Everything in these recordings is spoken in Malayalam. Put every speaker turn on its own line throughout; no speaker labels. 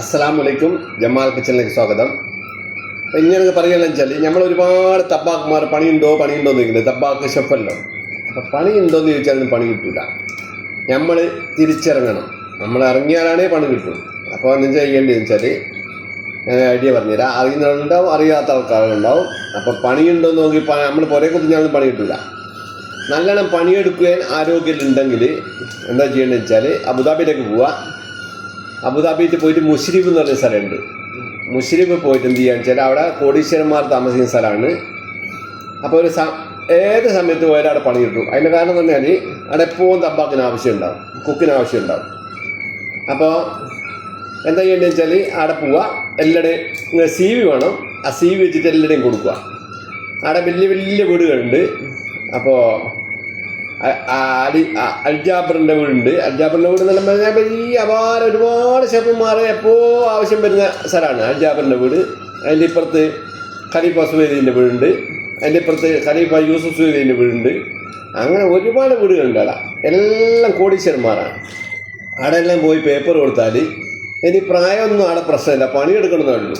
അസ്സലാം വലൈക്കും ജമാൽ കിച്ചണിലേക്ക് സ്വാഗതം. അപ്പം ഇങ്ങനെ പറയുകയെന്ന് വെച്ചാൽ നമ്മൾ ഒരുപാട് തബാക്കുമാർ പണിയുണ്ടോ പണിയുണ്ടോ എന്ന് ചോദിക്കുന്നത് തബാക്ക് ഷെഫല്ലോ അപ്പം പണിയുണ്ടോ എന്ന് ചോദിച്ചാൽ ഒന്നും പണി കിട്ടില്ല നമ്മൾ തിരിച്ചിറങ്ങണം. നമ്മൾ ഇറങ്ങിയാലാണേ പണി കിട്ടും. അപ്പോൾ എന്താ ചെയ്യേണ്ടതെന്ന് വെച്ചാൽ ഞാൻ ഐഡിയ പറഞ്ഞുതരാം. അറിയുന്നവരുണ്ടാവും അറിയാത്ത ആൾക്കാരുണ്ടാവും. അപ്പോൾ പണിയുണ്ടോ എന്ന് നോക്കി നമ്മൾ പുറേ കുത്തിഞ്ഞാലും പണി കിട്ടില്ല നല്ലോണം പണിയെടുക്കാൻ ആരോഗ്യമുണ്ടെങ്കിൽ എന്താ ചെയ്യേണ്ടതെന്ന് വെച്ചാൽ അബുദാബിയിലേക്ക് പോവുക. അബുദാബിയിൽ പോയിട്ട് മുഷ്രിഫ് എന്ന് പറഞ്ഞ സ്ഥലമുണ്ട്. മുഷ്രിഫ് പോയിട്ട് എന്ത് ചെയ്യാന്ന് വെച്ചാൽ അവിടെ കോടീശ്വരന്മാർ താമസിക്കുന്ന സ്ഥലമാണ്. അപ്പോൾ ഒരു ഏത് സമയത്ത് പോയാലും അവിടെ പണി കിട്ടും. അതിന്റെ കാരണം എന്ന് പറഞ്ഞാൽ അവിടെ എപ്പോഴും തമ്പാക്കിന് ആവശ്യമുണ്ടാവും. കുക്കിന് ആവശ്യമുണ്ടാവും. അപ്പോൾ എന്താ ചെയ്യേണ്ടത് വെച്ചാൽ അവിടെ പോവുക എല്ലാവരുടെയും സി വി വേണം. ആ സി വി വെച്ചിട്ട് എല്ലാവരുടെയും കൊടുക്കുക. അവിടെ വലിയ വലിയ വീടുകളുണ്ട്. അപ്പോൾ അൽജാബറിന്റെ വീടുണ്ട്. അൽജാബറിന്റെ വീട് എന്ന് പറഞ്ഞാൽ വലിയ അപാര ഒരുപാട് ഷെഫന്മാർ എപ്പോൾ ആവശ്യം വരുന്ന സ്ഥലമാണ് അൽജാബറിന്റെ വീട്. അതിന്റെ ഇപ്പുറത്ത് ഖലീഫ സുവേദീന്റെ വീടുണ്ട്. അതിന്റെ ഇപ്പുറത്ത് ഖലീഫ യൂസുഫ് സുവേദീന്റെ വീടുണ്ട്. അങ്ങനെ ഒരുപാട് വീടുകളുണ്ട് അവിടെ. എല്ലാം കോടീശ്വരന്മാരാണ്. അവിടെ എല്ലാം പോയി പേപ്പർ കൊടുത്താൽ ഇനി പ്രായമൊന്നും അവിടെ പ്രശ്നമില്ല. പണിയെടുക്കണമെന്നേ ഉള്ളൂ.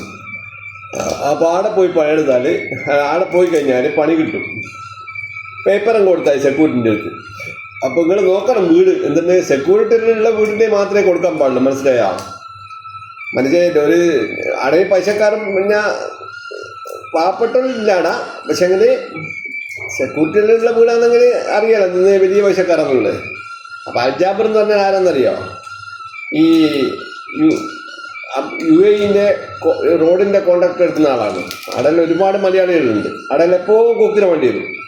അപ്പോൾ അവിടെ പോയി പണിയെടുത്താൽ അവിടെ പോയി കഴിഞ്ഞാൽ പണി കിട്ടും. പേപ്പറും കൊടുത്തായി സെക്യൂരിറ്റിന്റെ അടുത്ത് അപ്പോൾ നിങ്ങൾ നോക്കണം വീട്. എന്തുണ്ട്? സെക്യൂരിറ്റിയിലുള്ള വീടിന്റെ മാത്രമേ കൊടുക്കാൻ പാടുള്ളൂ. മനസ്സിലായോ? മനസ്സിലായിട്ട് ഒരു അടയിൽ പൈസക്കാരൻ പിന്നെ പാവപ്പെട്ടവരില്ലാടാ പക്ഷെ എങ്കിൽ സെക്യൂരിറ്റിയിലുള്ള വീടാണെങ്കിൽ അറിയാലോ നിന്ന് വലിയ പൈസക്കാരാന്നുള്ളത് അപ്പോൾ അൽജാബർ എന്ന് പറഞ്ഞാൽ ആരാന്നറിയോ? ഈ യു യു എയിന്റെ റോഡിന്റെ കോൺട്രാക്ട് എടുക്കുന്ന ആളാണ്. അടയിൽ ഒരുപാട് മലയാളികളുണ്ട്. അടയിൽ എപ്പോഴും കൊക്കിന് വേണ്ടി വരും.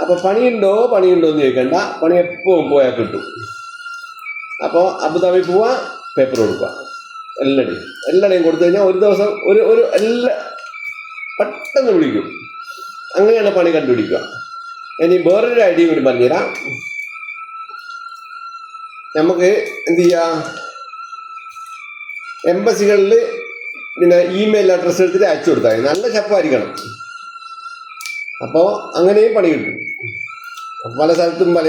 അപ്പോൾ പണിയുണ്ടോ? പണിയുണ്ടോ എന്ന് ചോദിക്കണ്ട. പണി എപ്പോഴും പോയാൽ കിട്ടും. അപ്പോൾ അബുദാബി പോവാ പേപ്പർ കൊടുക്കുക. എല്ലാടെയും. എല്ലാടെയും കൊടുത്തു കഴിഞ്ഞാൽ ഒരു ദിവസം ഒരു ഒരു എല്ലാ പെട്ടെന്ന് വിളിക്കും. അങ്ങനെയാണ് പണി കണ്ടുപിടിക്കുക. ഇനി വേറൊരു ഐഡിയ കൂടി പറഞ്ഞുതരാം. നമുക്ക് എന്ത് ചെയ്യാം? എംബസികളിൽ പിന്നെ ഇമെയിൽ അഡ്രസ്സ് എടുത്തിട്ട് അയച്ചു കൊടുത്താൽ നല്ല ഷെഫായിരിക്കണം അപ്പോൾ അങ്ങനെയും പണി കിട്ടും. പല സ്ഥലത്തും പല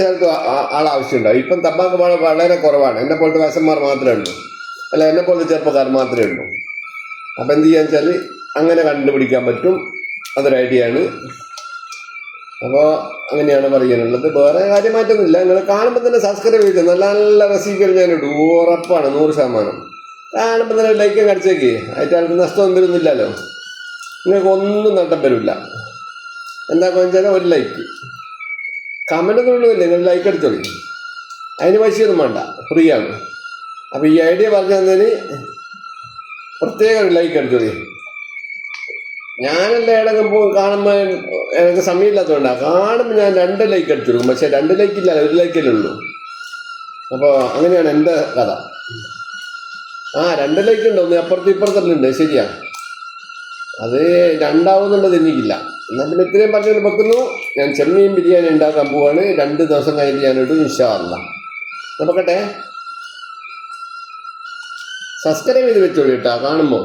സ്ഥലത്തും ആളാവശ്യമുണ്ടാവും ഇപ്പം തമ്പാക്ക് വളരെ വളരെ കുറവാണ്. എന്നെ പോലത്തെ വയസ്സന്മാർ മാത്രമേ ഉള്ളൂ. അല്ല എന്നെ പോലത്തെ ചെറുപ്പക്കാർ മാത്രമേ ഉള്ളൂ. അപ്പം എന്ത് ചെയ്യാന്ന് വെച്ചാൽ അങ്ങനെ കണ്ടുപിടിക്കാൻ പറ്റും. അതൊരു ഐഡിയ ആണ്. അപ്പോൾ അങ്ങനെയാണ് പറയാനുള്ളത്. വേറെ കാര്യമായിട്ടൊന്നുമില്ല. നിങ്ങൾ കാണുമ്പോൾ തന്നെ സബ്സ്ക്രൈബ് ചെയ്തു. നല്ല നല്ല റെസിപ്പികൾ ഞാൻ ഉറപ്പാണ് നൂറ് ശതമാനം. കാണുമ്പോൾ തന്നെ ലൈക്കും കടിച്ചേക്ക് അതിന്റെ നഷ്ടം വരുന്നില്ലല്ലോ. നിങ്ങൾക്ക് ഒന്നും നട്ടം വരില്ല. എന്താ വെച്ചാൽ ഒരു ലൈക്ക് കമന്റ് ഒന്നും നിങ്ങൾ ലൈക്ക് എടുത്തോളി അതിന് പൈസയൊന്നും വേണ്ട ഫ്രീ ആണ്. അപ്പോൾ ഈ ഐഡിയ പറഞ്ഞു തന്നതിന് പ്രത്യേകം ഒരു ലൈക്ക് എടുത്തോളി ഞാനെല്ലാം ഇടങ്ങും പോകും കാണുമ്പോൾ എനിക്ക് സമയമില്ലാത്തതുകൊണ്ടാണ് കാണുമ്പോൾ ഞാൻ രണ്ട് ലൈക്ക് അടിച്ചു പക്ഷേ രണ്ട് ലൈക്ക് ഇല്ല ഒരു ലൈക്കല്ലേ ഉള്ളൂ. അപ്പോൾ അങ്ങനെയാണ് എന്റെ കഥ. ആ രണ്ട് ലൈക്ക് ഉണ്ട്. ഒന്ന് അപ്പുറത്തും ഇപ്പുറത്തെല്ലാം ഉണ്ട് ശരിയാ. അത് രണ്ടാവുന്നുള്ളത് എനിക്കില്ല. പിന്നെ ഇത്രയും പറഞ്ഞു വെക്കുന്നു. ഞാൻ ചെമ്മീൻ ബിരിയാണി ഉണ്ടാക്കാൻ പോവാണ്. രണ്ട് ദിവസം കഴിഞ്ഞ് ഞാനിടും ഇൻഷാല്ല നോക്കട്ടെ. സബ്സ്ക്രൈബ് ചെയ്ത് വെച്ചോളൂ കേട്ടോ. കാണുമ്പോൾ